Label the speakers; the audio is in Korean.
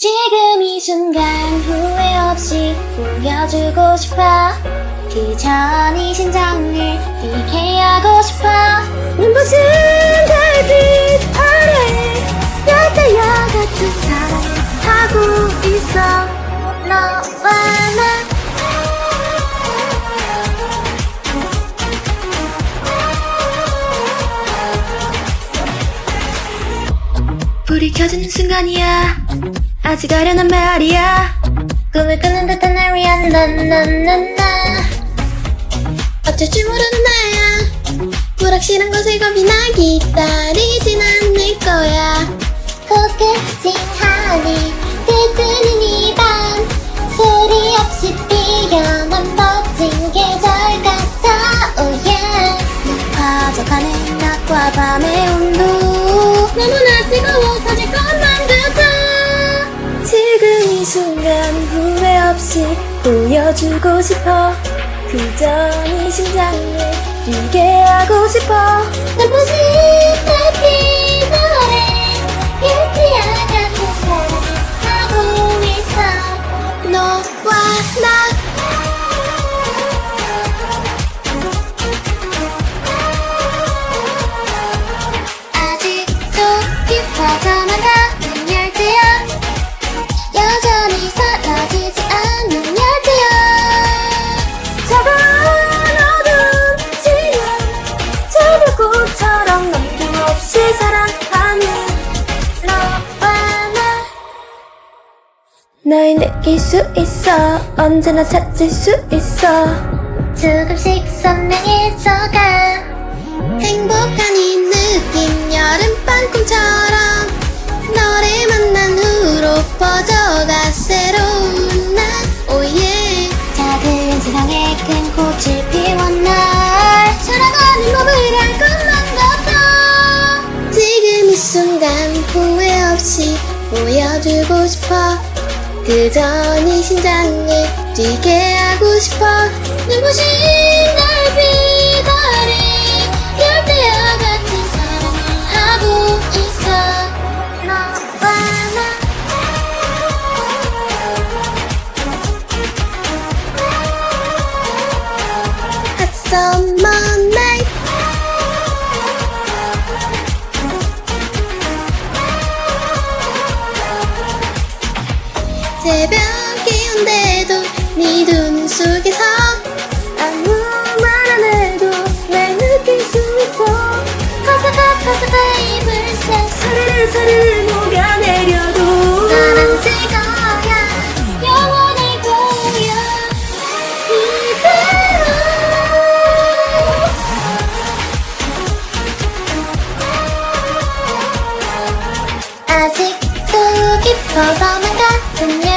Speaker 1: 지금 이 순간 후회 없이 보여주고 싶어. 그저 네 심장을 뛰게 하고 싶어. 눈부신 불이 켜지는 순간이야. 아직 아련한 말이야. 꿈을 꾸는 듯한 날 위한 나나나나. 어쩔 줄 모르는 나야. 불확실한 것을 겁이 나 기다리진 않을 거야. 포크싱하니 순간 후회 없이 보여주고 싶어. 그저 네 심장을 뛰게 하고 싶어. 눈부신 달 널 느낄 수 있어. 언제나 찾을 수 있어. 조금씩 선명해져가 행복한 이 느낌 여름밤 꿈처럼 너를 만난 후로 퍼져가 새로운 날 오예. 작은 세상에 큰 꽃을 날. 사랑하는 법을 알 것만 같아. 지금 이 순간 후회 없이 보여주고 싶어 그저 네 심장을 뛰게 하고 싶어. 눈부신 새벽이 온데도 네눈 속에서 아무 말 안 해도 날 느낄 수 있어. 가사가 가사가 입을 새 소리를 소리를 녹아내려도 나랑 즐거야 영원할 거야. 이대로. 아직도 깊어서만 같은 열대야